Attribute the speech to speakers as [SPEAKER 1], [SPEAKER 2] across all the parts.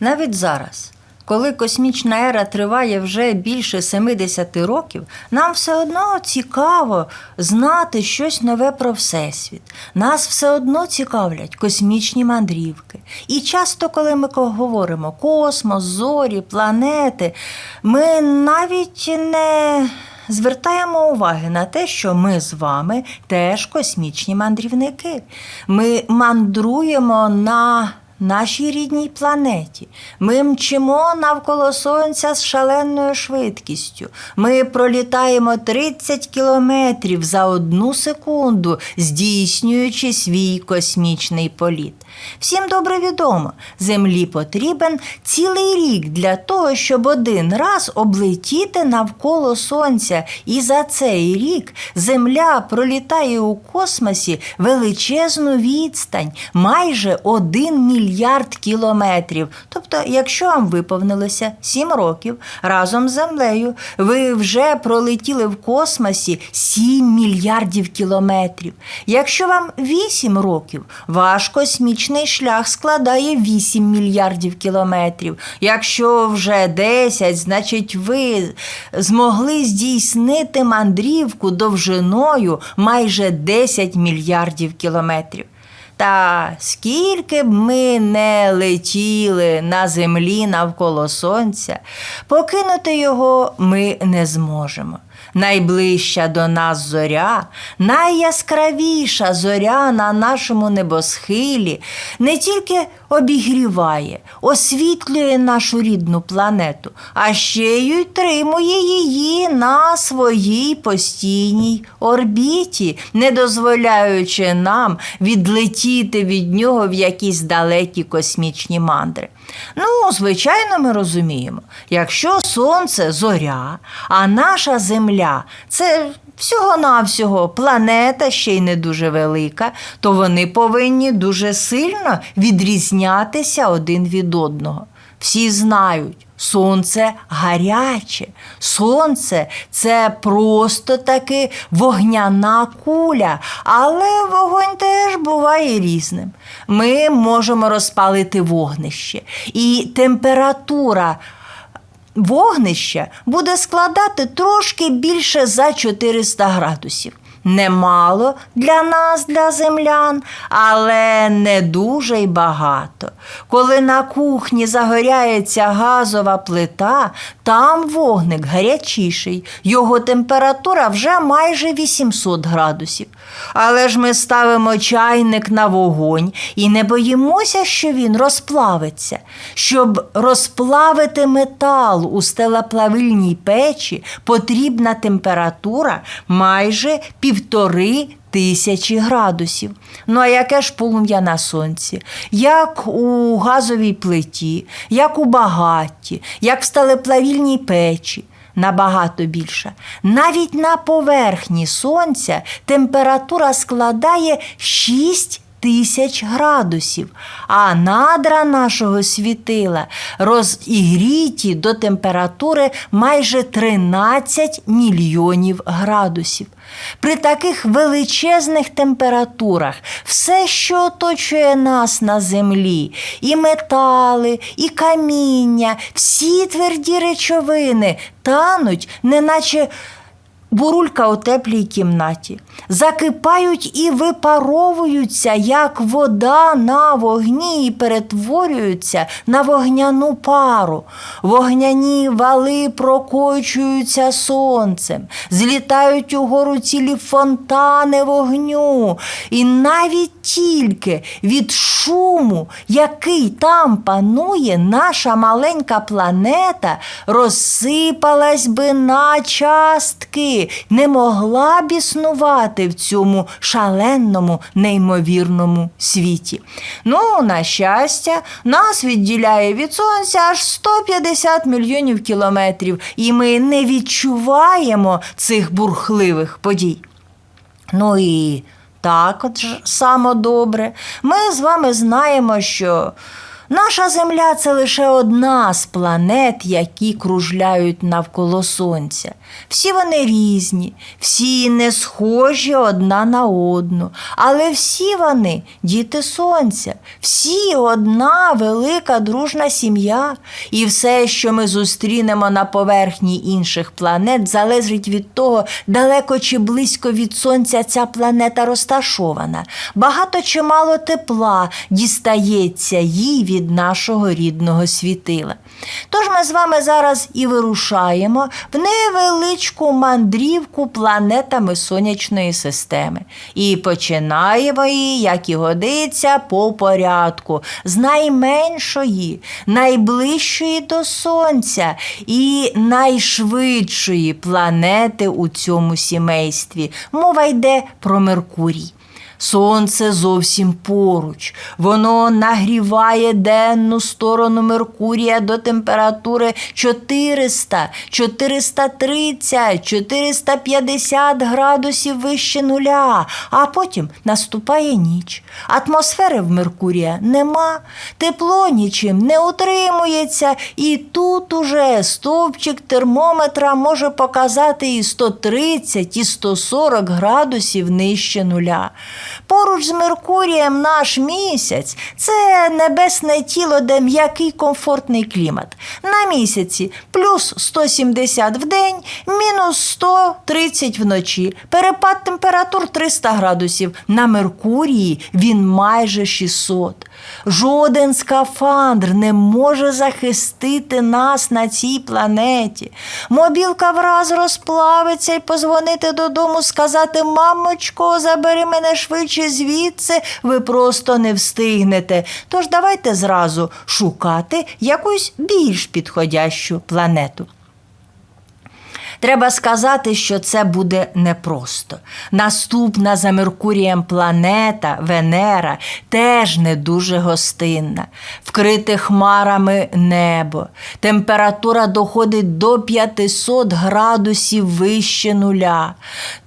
[SPEAKER 1] Навіть зараз, коли космічна ера триває вже більше 70 років, нам все одно цікаво знати щось нове про Всесвіт. Нас все одно цікавлять космічні мандрівки. І часто, коли ми говоримо космос, зорі, планети, ми навіть не звертаємо уваги на те, що ми з вами теж космічні мандрівники. Ми мандруємо на нашій рідній планеті. Ми мчимо навколо Сонця з шаленою швидкістю. Ми пролітаємо 30 кілометрів за одну секунду, здійснюючи свій космічний політ. Всім добре відомо, Землі потрібен цілий рік для того, щоб один раз облетіти навколо Сонця. І за цей рік Земля пролітає у космосі величезну відстань, майже 1 мільярд кілометрів. Тобто, якщо вам виповнилося 7 років разом з Землею, ви вже пролетіли в космосі 7 мільярдів кілометрів. Якщо вам 8 років, ваш космічний шлях складає 8 мільярдів кілометрів. Якщо вже 10, значить ви змогли здійснити мандрівку довжиною майже 10 мільярдів кілометрів. Та скільки б ми не летіли на землі навколо сонця, покинути його ми не зможемо. Найближча до нас зоря, найяскравіша зоря на нашому небосхилі не тільки обігріває, освітлює нашу рідну планету, а ще й утримує її на своїй постійній орбіті, не дозволяючи нам відлетіти від нього в якісь далекі космічні мандри. Ну, звичайно, ми розуміємо, якщо сонце зоря, а наша Земля це всього-навсього планета, ще й не дуже велика, то вони повинні дуже сильно відрізнятися один від одного. Всі знають, сонце гаряче, сонце це просто таки вогняна куля, але вогонь теж буває різним. Ми можемо розпалити вогнище, і температура вогнища буде складати трошки більше за 400 градусів. Немало для нас, для землян, але не дуже й багато. Коли на кухні загоряється газова плита, там вогник гарячіший, його температура вже майже 800 градусів. Але ж ми ставимо чайник на вогонь і не боїмося, що він розплавиться. Щоб розплавити метал у стелеплавильній печі, потрібна температура майже півтори тисячі градусів. Ну а яке ж полум'я на сонці? Як у газовій плиті, як у багатті, як в стелеплавільній печі. Набагато більше. Навіть на поверхні сонця температура складає 6 тисяч градусів, а надра нашого світила розігріті до температури майже 13 мільйонів градусів. При таких величезних температурах все, що оточує нас на землі, і метали, і каміння, всі тверді речовини тануть, неначе бурулька у теплій кімнаті, закипають і випаровуються, як вода на вогні, і перетворюються на вогняну пару. Вогняні вали прокочуються сонцем, злітають угору цілі фонтани вогню. І навіть тільки від шуму, який там панує, наша маленька планета розсипалась би на частки, не могла б існувати в цьому шаленому, неймовірному світі. Ну, на щастя, нас відділяє від сонця аж 150 мільйонів кілометрів, і ми не відчуваємо цих бурхливих подій. Ну і так от ж само добре. Ми з вами знаємо, що Наша Земля це лише одна з планет, які кружляють навколо Сонця. Всі вони різні, всі не схожі одна на одну, але всі вони діти Сонця, всі одна велика дружна сім'я. І все, що ми зустрінемо на поверхні інших планет, залежить від того, далеко чи близько від Сонця ця планета розташована. Багато чи мало тепла дістається їй від нашого рідного світила. Тож ми з вами зараз і вирушаємо в невеличку мандрівку планетами сонячної системи. І починаємо її, як і годиться, по порядку, з найменшої, найближчої до Сонця і найшвидшої планети у цьому сімействі. Мова йде про Меркурій. Сонце зовсім поруч. Воно нагріває денну сторону Меркурія до температури 400, 430, 450 градусів вище нуля, а потім наступає ніч. Атмосфери в Меркурія нема, тепло нічим не утримується, і тут уже стовпчик термометра може показати і 130, і 140 градусів нижче нуля. Поруч з Меркурієм наш місяць це небесне тіло, де м'який комфортний клімат. На місяці плюс 170 в день, мінус 130 вночі. Перепад температур 300 градусів. На Меркурії він майже 600. Жоден скафандр не може захистити нас на цій планеті. Мобілка враз розплавиться і позвонити додому, сказати: Мамочко, забери мене швидше звідси, ви просто не встигнете. Тож давайте зразу шукати якусь більш підходящу планету. Треба сказати, що це буде непросто. Наступна за Меркурієм планета Венера теж не дуже гостинна. Вкрите хмарами небо. Температура доходить до 500 градусів вище нуля.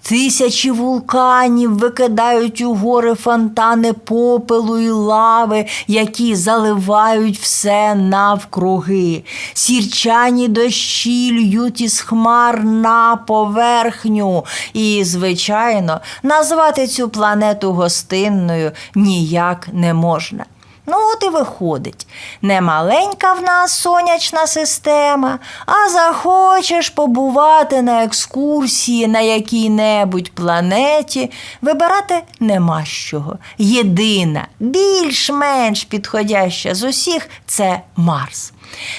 [SPEAKER 1] Тисячі вулканів викидають у гори фонтани попелу і лави, які заливають все навкруги. Сірчані дощі льють із хмар на поверхню. І, звичайно, назвати цю планету гостинною ніяк не можна. Ну, от і виходить, не маленька в нас сонячна система, а захочеш побувати на екскурсії на якій-небудь планеті, вибирати нема з чого. Єдина, більш-менш підходяща з усіх це Марс.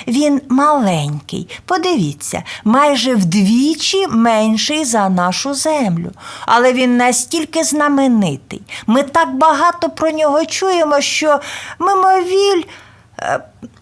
[SPEAKER 1] Він маленький, подивіться, майже вдвічі менший за нашу землю. Але він настільки знаменитий. Ми так багато про нього чуємо, що мимовіль.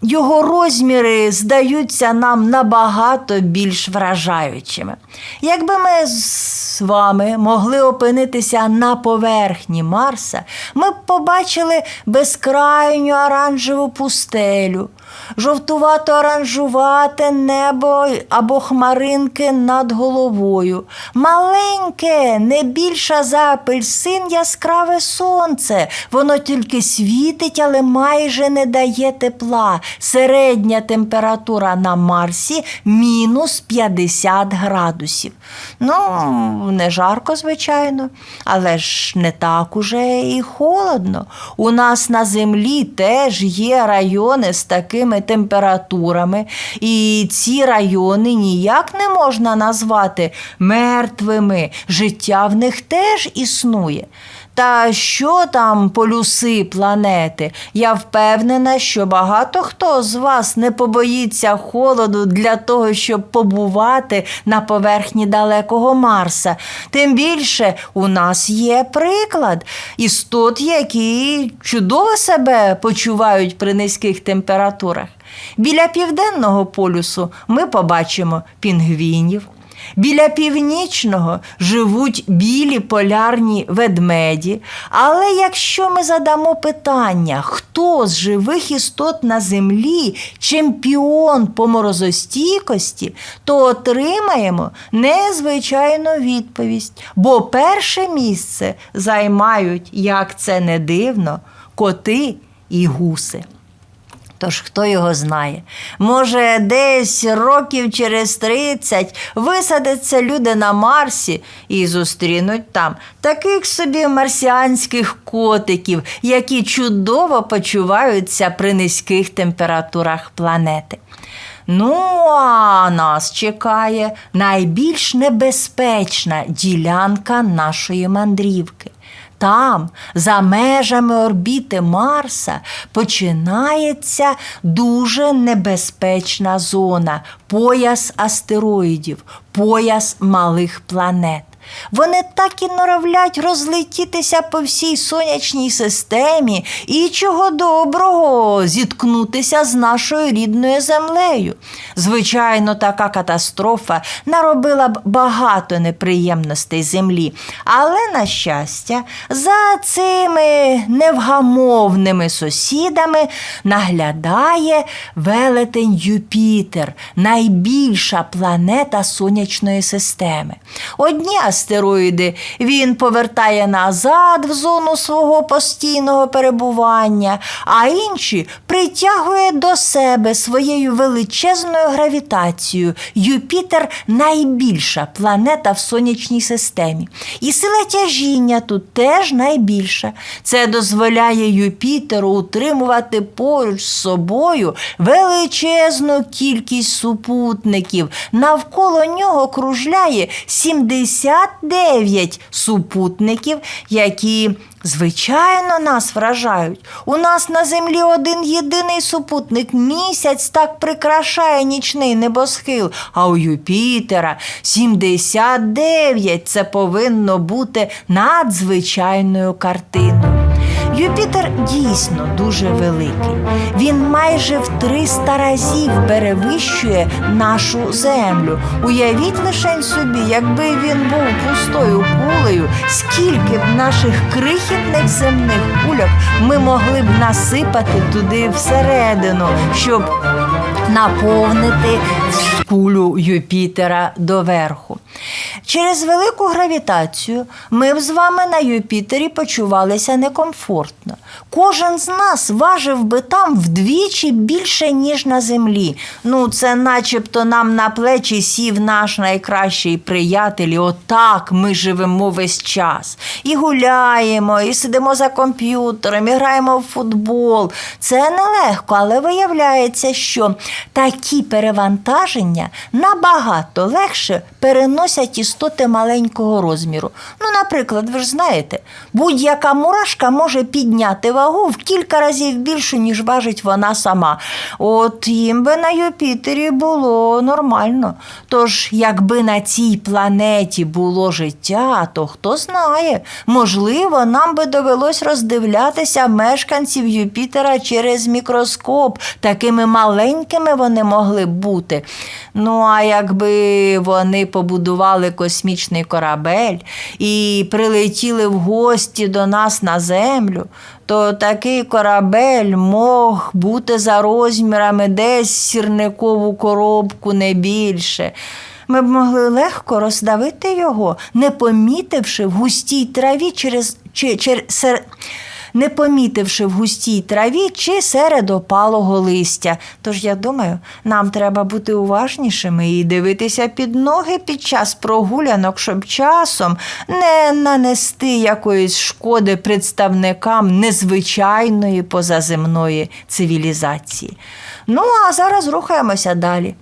[SPEAKER 1] Його розміри здаються нам набагато більш вражаючими. Якби ми з вами могли опинитися на поверхні Марса, ми б побачили безкрайню оранжеву пустелю, жовтувато-оранжувате небо або хмаринки над головою, маленьке, не більше за апельсин яскраве сонце. Воно тільки світить, але майже не дає тепла. Середня температура на Марсі мінус 50 градусів. Ну, не жарко, звичайно, але ж не так уже і холодно. У нас на землі теж є райони з такими температурами, і ці райони ніяк не можна назвати мертвими. Життя в них теж існує. Та що там полюси планети? Я впевнена, що багато хто з вас не побоїться холоду для того, щоб побувати на поверхні далекого Марса. Тим більше у нас є приклад істот, які чудово себе почувають при низьких температурах. Біля південного полюсу ми побачимо пінгвінів. Біля північного живуть білі полярні ведмеді. Але якщо ми задамо питання, хто з живих істот на землі чемпіон по морозостійкості, то отримаємо незвичайну відповідь. Бо перше місце займають, як це не дивно, коти і гуси. Тож хто його знає? Може, десь років через 30 висадяться люди на Марсі і зустрінуть там таких собі марсіанських котиків, які чудово почуваються при низьких температурах планети. Ну, а нас чекає найбільш небезпечна ділянка нашої мандрівки. Там, за межами орбіти Марса, починається дуже небезпечна зона пояс астероїдів, пояс малих планет. Вони так і норовлять розлетітися по всій сонячній системі і чого доброго зіткнутися з нашою рідною землею. Звичайно, така катастрофа наробила б багато неприємностей землі, але, на щастя, за цими невгамовними сусідами наглядає велетень Юпітер, найбільша планета сонячної системи. Одні астероїди він повертає назад в зону свого постійного перебування, а інші притягує до себе своєю величезною гравітацією. Юпітер найбільша планета в сонячній системі. І сила тяжіння тут теж найбільша. Це дозволяє Юпітеру утримувати поруч з собою величезну кількість супутників. Навколо нього кружляє 79 супутників, які, звичайно, нас вражають. У нас на землі один єдиний супутник місяць так прикрашає нічний небосхил, а у Юпітера 79 це повинно бути надзвичайною картиною. Юпітер дійсно дуже великий. Він майже в 300 разів перевищує нашу землю. Уявіть лише собі, якби він був пустою кулею, скільки б наших крихітних земних кульок ми могли б насипати туди всередину, щоб наповнити кулю Юпітера доверху. Через велику гравітацію ми б з вами на Юпітері почувалися некомфортно. Кожен з нас важив би там вдвічі більше, ніж на землі. Ну, це начебто нам на плечі сів наш найкращий приятель. Отак ми живемо весь час. І гуляємо, і сидимо за комп'ютером, і граємо в футбол. Це нелегко, але виявляється, що такі перевантаження набагато легше переносять істоти маленького розміру. Ну, наприклад, ви ж знаєте, будь-яка мурашка може підняти вагу в кілька разів більше, ніж важить вона сама. От їм би на Юпітері було нормально. Тож, якби на цій планеті було життя, то хто знає, можливо, нам би довелось роздивлятися мешканців Юпітера через мікроскоп. Такими маленькими вони могли б бути. Ну, а якби вони побудували космічний корабель і прилетіли в гості до нас на землю, то такий корабель мог бути за розмірами десь сірникову коробку не більше. Ми б могли легко роздавити його, не помітивши в густій траві через чи, через. Не помітивши в густій траві чи серед опалого листя. Тож я думаю, нам треба бути уважнішими і дивитися під ноги під час прогулянок, щоб часом не нанести якоїсь шкоди представникам незвичайної позаземної цивілізації. Ну, а зараз рухаємося далі.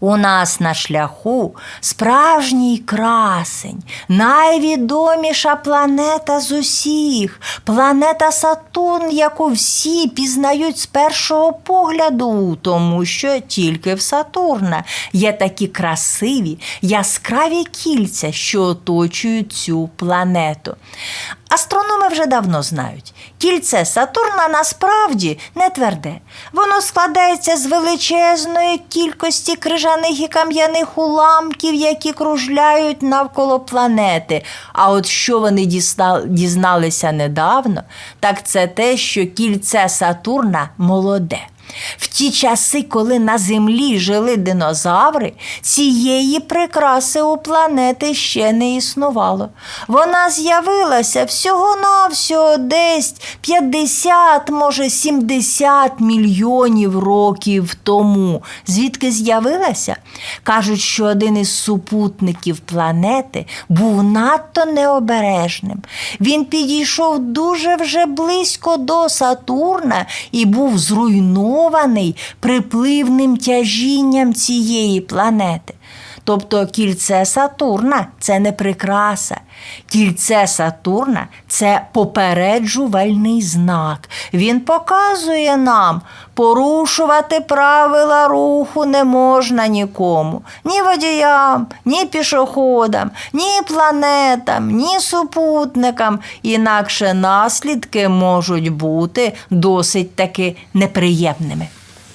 [SPEAKER 1] У нас на шляху справжній красень, найвідоміша планета з усіх, планета Сатурн, яку всі пізнають з першого погляду, тому що тільки в Сатурна є такі красиві, яскраві кільця, що оточують цю планету. Астрономи вже давно знають, кільце Сатурна насправді не тверде. Воно складається з величезної кількості крижаних і кам'яних уламків, які кружляють навколо планети. А от що вони дізналися недавно, так це те, що кільце Сатурна молоде. В ті часи, коли на землі жили динозаври, цієї прикраси у планети ще не існувало. Вона з'явилася всього-навсього десь 50, може 70 мільйонів років тому. Звідки з'явилася? Кажуть, що один із супутників планети був надто необережним. Він підійшов дуже вже близько до Сатурна і був зруйнований припливним тяжінням цієї планети. Тобто кільце Сатурна це не прикраса. Кільце Сатурна це попереджувальний знак. Він показує нам, порушувати правила руху не можна нікому, ні водіям, ні пішоходам, ні планетам, ні супутникам. Інакше наслідки можуть бути досить таки неприємними.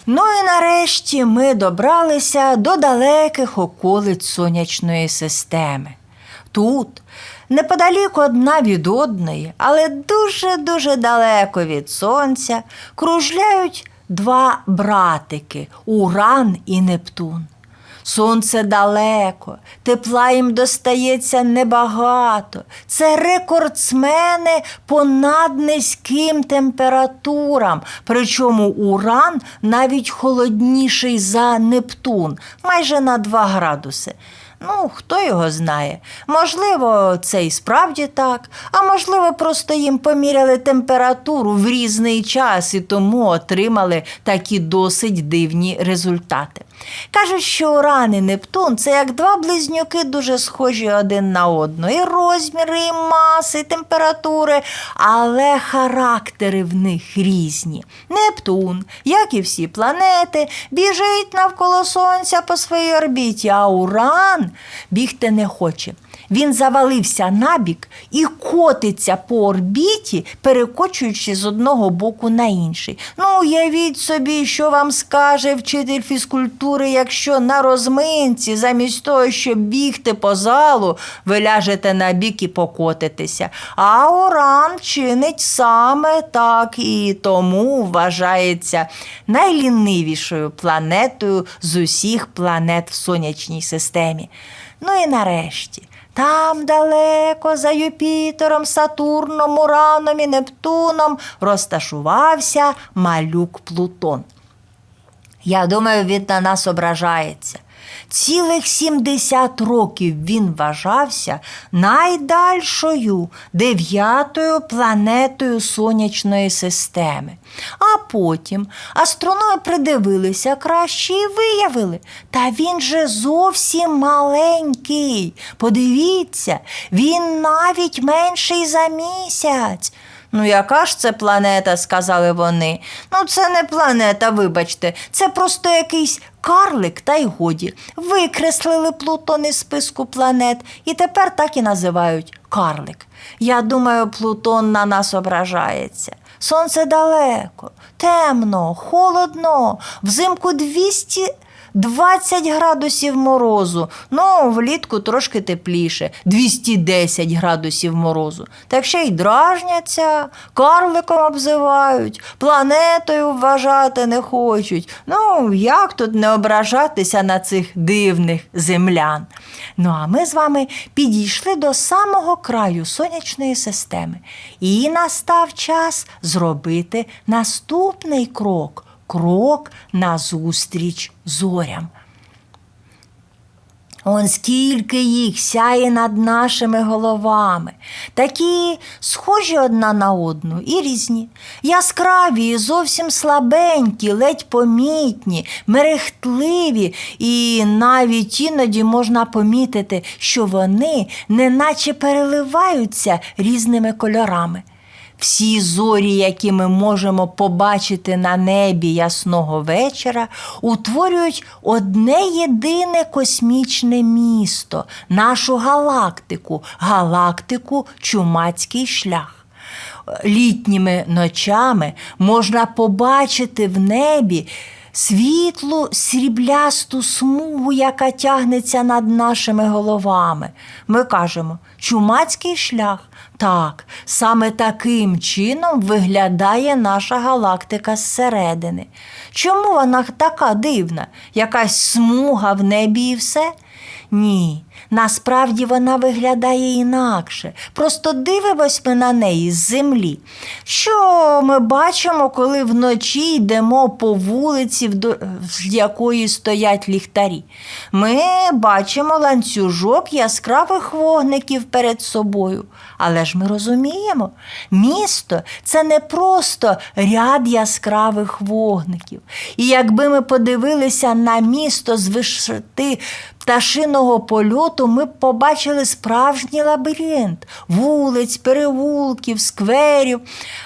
[SPEAKER 1] Ну і нарешті ми добралися до далеких околиць сонячної системи. Тут, неподалік одна від одної, але дуже-дуже далеко від сонця, кружляють два братики Уран і Нептун. Сонце далеко, тепла їм достається небагато. Це рекордсмени по наднизьким температурам. Причому уран навіть холодніший за Нептун, майже на 2 градуси. Ну, хто його знає. Можливо, це і справді так, а можливо, просто їм поміряли температуру в різний час і тому отримали такі досить дивні результати. Кажуть, що Уран і Нептун це як два близнюки, дуже схожі один на одного. І розміри, і маси, і температури, але характери в них різні. Нептун, як і всі планети, біжить навколо Сонця по своїй орбіті, а Уран бігти не хоче. Він завалився набік і котиться по орбіті, перекочуючи з одного боку на інший. Ну, уявіть собі, що вам скаже вчитель фізкультури, якщо на розминці, замість того, щоб бігти по залу, ви ляжете на бік і покотитеся. А Уран чинить саме так і тому вважається найлінивішою планетою з усіх планет в сонячній системі. Ну і нарешті. Там далеко за Юпітером, Сатурном, Ураном і Нептуном розташувався малюк Плутон. Я думаю, він на нас ображається. Цілих 70 років він вважався найдальшою дев'ятою планетою сонячної системи. А потім астрономи придивилися краще і виявили, та він же зовсім маленький. Подивіться, він навіть менший за місяць. Ну, яка ж це планета, сказали вони. Ну, це не планета, вибачте, це просто якийсь карлик, та й годі. Викреслили Плутон із списку планет і тепер так і називають карлик. Я думаю, Плутон на нас ображається. Сонце далеко, темно, холодно, взимку 200 20 градусів морозу, ну, влітку трошки тепліше, 210 градусів морозу. Так ще й дражняться, карликом обзивають, планетою вважати не хочуть. Ну, як тут не ображатися на цих дивних землян? Ну, а ми з вами підійшли до самого краю сонячної системи. І настав час зробити наступний крок крок назустріч зорям. Он скільки їх сяє над нашими головами, такі схожі одна на одну і різні, яскраві, і зовсім слабенькі, ледь помітні, мерехтливі, і навіть іноді можна помітити, що вони неначе переливаються різними кольорами. Всі зорі, які ми можемо побачити на небі ясного вечора, утворюють одне єдине космічне місто, нашу галактику, галактику Чумацький шлях. Літніми ночами можна побачити в небі світлу сріблясту смугу, яка тягнеться над нашими головами. Ми кажемо, чумацький шлях. Так, саме таким чином виглядає наша галактика зсередини. Чому вона така дивна? Якась смуга в небі і все? Ні, насправді вона виглядає інакше. Просто дивимось ми на неї з землі. Що ми бачимо, коли вночі йдемо по вулиці, з якої стоять ліхтарі? Ми бачимо ланцюжок яскравих вогників перед собою. Але ж ми розуміємо, місто це не просто ряд яскравих вогників. І якби ми подивилися на місто з висоти пташиного польоту, ми побачили справжній лабіринт вулиць, переулків, скверів.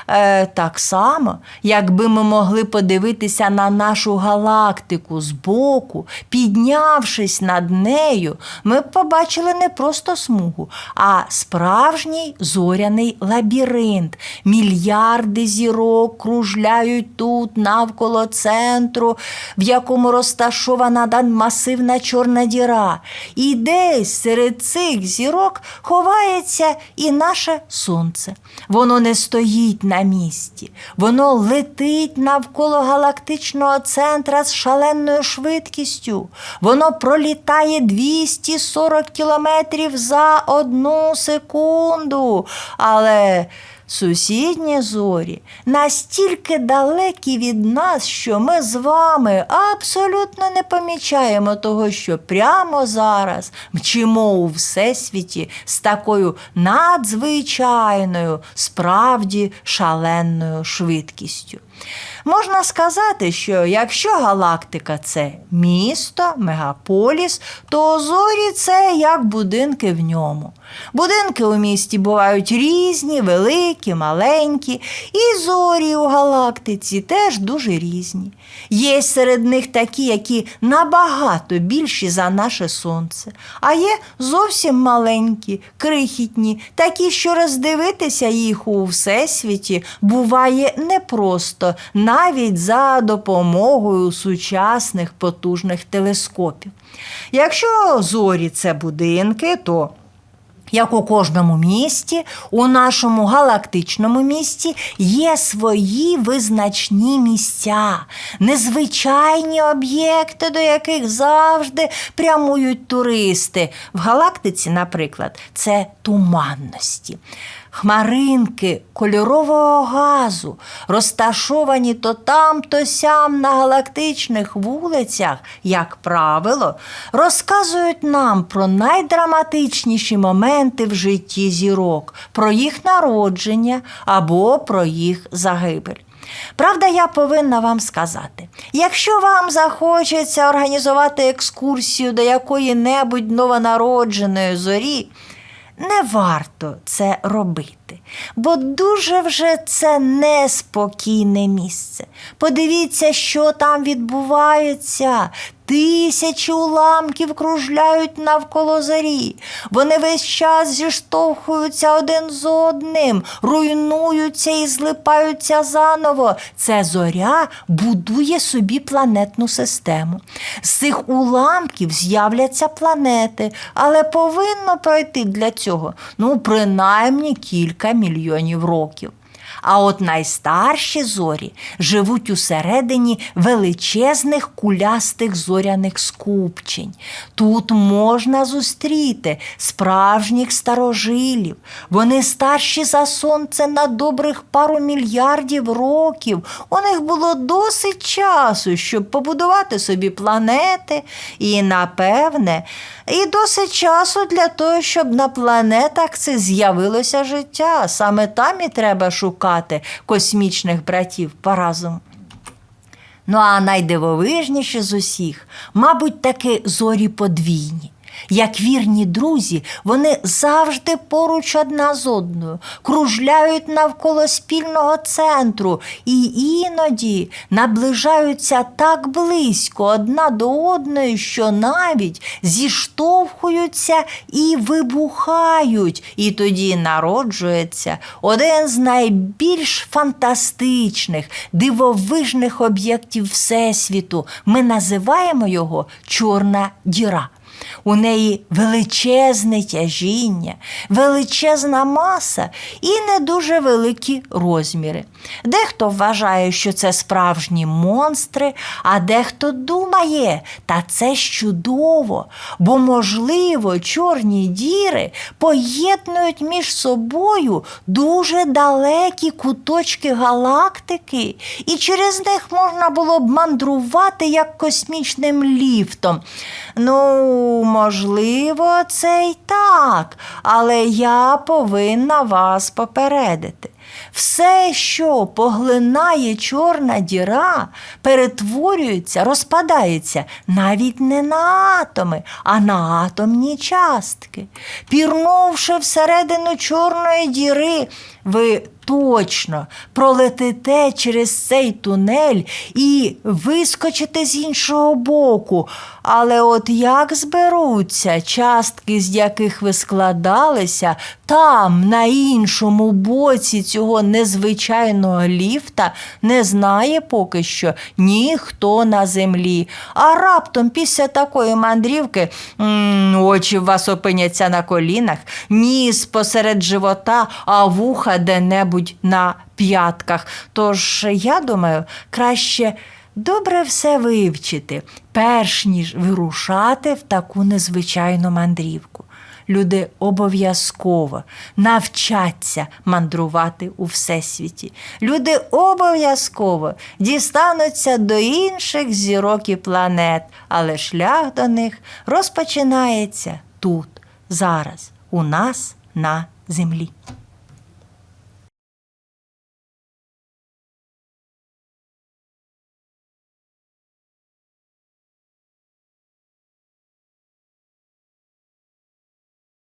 [SPEAKER 1] Е, так само, якби ми могли подивитися на нашу галактику збоку, піднявшись над нею, ми б побачили не просто смугу, а справжній зоряний лабіринт. Мільярди зірок кружляють тут навколо центру, в якому розташована масивна чорна діра. І десь серед цих зірок ховається і наше сонце. Воно не стоїть на місці, воно летить навколо галактичного центра з шаленою швидкістю. Воно пролітає 240 кілометрів за одну секунду. Але Сусідні зорі настільки далекі від нас, що ми з вами абсолютно не помічаємо того, що прямо зараз мчимо у всесвіті з такою надзвичайною, справді шаленою швидкістю. Можна сказати, що якщо галактика це місто, мегаполіс, то зорі це як будинки в ньому. Будинки у місті бувають різні, великі, маленькі, і зорі у галактиці теж дуже різні. Є серед них такі, які набагато більші за наше сонце, а є зовсім маленькі, крихітні, такі, що роздивитися їх у всесвіті буває непросто, навіть за допомогою сучасних потужних телескопів. Якщо зорі це будинки, то як у кожному місті, у нашому галактичному місті є свої визначні місця, незвичайні об'єкти, до яких завжди прямують туристи. В галактиці, наприклад, це туманності. Хмаринки кольорового газу, розташовані то там, то сям на галактичних вулицях, як правило, розказують нам про найдраматичніші моменти в житті зірок, про їх народження або про їх загибель. Правда, я повинна вам сказати, якщо вам захочеться організувати екскурсію до якої-небудь новонародженої зорі, не варто це робити, бо дуже вже це неспокійне місце. Подивіться, що там відбувається. Тисячі уламків кружляють навколо зорі. Вони весь час зіштовхуються один з одним, руйнуються і злипаються заново. Це зоря будує собі планетну систему. З цих уламків з'являться планети, але повинно пройти для цього ну, принаймні кілька мільйонів років. А от найстарші зорі живуть усередині величезних кулястих зоряних скупчень. Тут можна зустріти справжніх старожилів. Вони старші за сонце на добрих пару мільярдів років. У них було досить часу, щоб побудувати собі планети, і, напевне, і досить часу для того, щоб на планетах це з'явилося життя. Саме там і треба шукати космічних братів по разом. Ну а найдивовижніше з усіх, мабуть, таки зорі подвійні. Як вірні друзі, вони завжди поруч одна з одною, кружляють навколо спільного центру і іноді наближаються так близько одна до одної, що навіть зіштовхуються і вибухають. І тоді народжується один з найбільш фантастичних, дивовижних об'єктів Всесвіту. Ми називаємо його Чорна діра. У неї величезне тяжіння, величезна маса і не дуже великі розміри. Дехто вважає, що це справжні монстри, а дехто думає, та це чудово, бо, можливо, чорні діри поєднують між собою дуже далекі куточки галактики, і через них можна було б мандрувати як космічним ліфтом. Ну, можливо, це й так, але я повинна вас попередити. Все, що поглинає чорна діра, перетворюється, розпадається навіть не на атоми, а на атомні частки. Пірнувши всередину чорної діри, ви точно пролетите через цей тунель і вискочите з іншого боку. Але от як зберуться частки, з яких ви складалися, там, на іншому боці цього незвичайного ліфта, не знає поки що ніхто на землі. А раптом після такої мандрівки очі в вас опиняться на колінах, ніс посеред живота, а вуха де-небудь на п'ятках. Тож, я думаю, краще добре все вивчити, перш ніж вирушати в таку незвичайну мандрівку. Люди обов'язково навчаться мандрувати у всесвіті. Люди обов'язково дістануться до інших зірок і планет, але шлях до них розпочинається тут, зараз, у нас на землі.